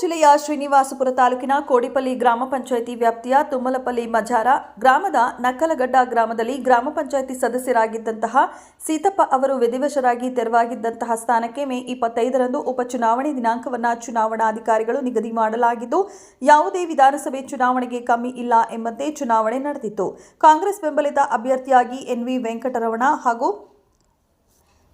ಜಿಲ್ಲೆಯ ಶ್ರೀನಿವಾಸಪುರ ತಾಲೂಕಿನ ಕೋಡಿಪಲ್ಲಿ ಗ್ರಾಮ ಪಂಚಾಯಿತಿ ವ್ಯಾಪ್ತಿಯ ತುಮ್ಮಲಪಲ್ಲಿ ಮಜಾರ ಗ್ರಾಮದ ನಕ್ಕಲಗಡ್ಡ ಗ್ರಾಮದಲ್ಲಿ ಗ್ರಾಮ ಪಂಚಾಯಿತಿ ಸದಸ್ಯರಾಗಿದ್ದಂತಹ ಸೀತಪ್ಪ ಅವರು ವಿಧಿವಶರಾಗಿ ತೆರವಾಗಿದ್ದಂತಹ ಸ್ಥಾನಕ್ಕೆ ಮೇ ಇಪ್ಪತ್ತೈದರಂದು ಉಪಚುನಾವಣೆ ದಿನಾಂಕವನ್ನು ಚುನಾವಣಾಧಿಕಾರಿಗಳು ನಿಗದಿ ಮಾಡಲಾಗಿದ್ದು, ಯಾವುದೇ ವಿಧಾನಸಭೆ ಚುನಾವಣೆಗೆ ಕಮ್ಮಿ ಇಲ್ಲ ಎಂಬಂತೆ ಚುನಾವಣೆ ನಡೆದಿತ್ತು. ಕಾಂಗ್ರೆಸ್ ಬೆಂಬಲಿತ ಅಭ್ಯರ್ಥಿಯಾಗಿ ಎನ್ವಿ ವೆಂಕಟರಮಣ ಹಾಗೂ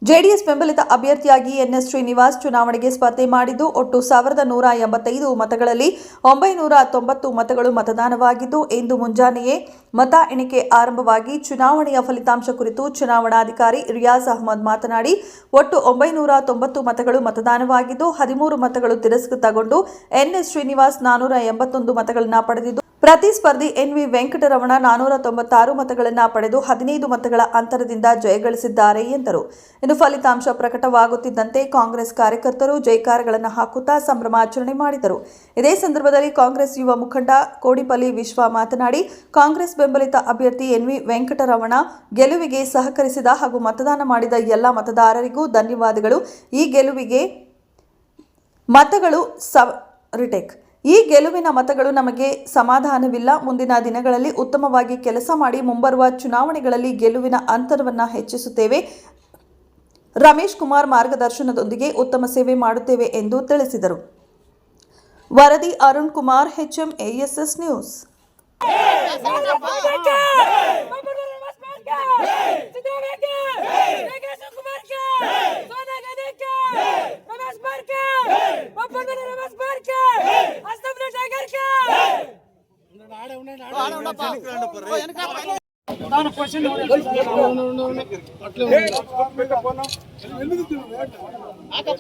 ಜೆಡಿಎಸ್ ಬೆಂಬಲಿತ ಅಭ್ಯರ್ಥಿಯಾಗಿ ಎನ್ಎಸ್ ಶ್ರೀನಿವಾಸ್ ಚುನಾವಣೆಗೆ ಸ್ಪರ್ಧೆ ಮಾಡಿದ್ದು ಒಟ್ಟು ಸಾವಿರದ ನೂರ ಎಂಬತ್ತೈದು ಮತಗಳಲ್ಲಿ ಒಂಬೈನೂರ ತೊಂಬತ್ತು ಮತಗಳು ಮತದಾನವಾಗಿದ್ದು, ಇಂದು ಮುಂಜಾನೆಯೇ ಮತ ಎಣಿಕೆ ಆರಂಭವಾಗಿ ಚುನಾವಣೆಯ ಫಲಿತಾಂಶ ಕುರಿತು ಚುನಾವಣಾಧಿಕಾರಿ ರಿಯಾಜ್ ಅಹಮದ್ ಮಾತನಾಡಿ, ಒಟ್ಟು ಒಂಬೈನೂರ ತೊಂಬತ್ತು ಮತಗಳು ಮತದಾನವಾಗಿದ್ದು, ಹದಿಮೂರು ಮತಗಳು ತಿರಸ್ಕೃತಗೊಂಡು ಎನ್ಎಸ್ ಶ್ರೀನಿವಾಸ್ ನಾನೂರ ಎಂಬತ್ತೊಂದು ಮತಗಳನ್ನು ಪಡೆದಿದ್ದು ಪ್ರತಿಸ್ಪರ್ಧಿ ಎನ್ವಿ ವೆಂಕಟರಮಣ ನಾನೂರ ತೊಂಬತ್ತಾರು ಮತಗಳನ್ನು ಪಡೆದು ಹದಿನೈದು ಮತಗಳ ಅಂತರದಿಂದ ಜಯಗಳಿಸಿದ್ದಾರೆ ಎಂದರು. ಇನ್ನು ಫಲಿತಾಂಶ ಪ್ರಕಟವಾಗುತ್ತಿದ್ದಂತೆ ಕಾಂಗ್ರೆಸ್ ಕಾರ್ಯಕರ್ತರು ಜೈಕಾರಗಳನ್ನು ಹಾಕುತ್ತಾ ಸಂಭ್ರಮಾಚರಣೆ ಮಾಡಿದರು. ಇದೇ ಸಂದರ್ಭದಲ್ಲಿ ಕಾಂಗ್ರೆಸ್ ಯುವ ಮುಖಂಡ ಕೋಡಿಪಲ್ಲಿ ವಿಶ್ವ ಮಾತನಾಡಿ, ಕಾಂಗ್ರೆಸ್ ಬೆಂಬಲಿತ ಅಭ್ಯರ್ಥಿ ಎನ್ವಿ ವೆಂಕಟರಮಣ ಗೆಲುವಿಗೆ ಸಹಕರಿಸಿದ ಹಾಗೂ ಮತದಾನ ಮಾಡಿದ ಎಲ್ಲ ಮತದಾರರಿಗೂ ಧನ್ಯವಾದಗಳು. ಈ ಗೆಲುವಿಗೆ ಮತಗಳು ಸ ಈ ಗೆಲುವಿನ ಮತಗಳು ನಮಗೆ ಸಮಾಧಾನವಿಲ್ಲ ಮುಂದಿನ ದಿನಗಳಲ್ಲಿ ಉತ್ತಮವಾಗಿ ಕೆಲಸ ಮಾಡಿ ಮುಂಬರುವ ಚುನಾವಣೆಗಳಲ್ಲಿ ಗೆಲುವಿನ ಅಂತರವನ್ನು ಹೆಚ್ಚಿಸುತ್ತೇವೆ ರಮೇಶ್ ಕುಮಾರ್ ಮಾರ್ಗದರ್ಶನದೊಂದಿಗೆ ಉತ್ತಮ ಸೇವೆ ಮಾಡುತ್ತೇವೆ ಎಂದು ತಿಳಿಸಿದರು ವರದಿ Arun Kumar HM ASS news దాని క్వశ్చన్ అట్లా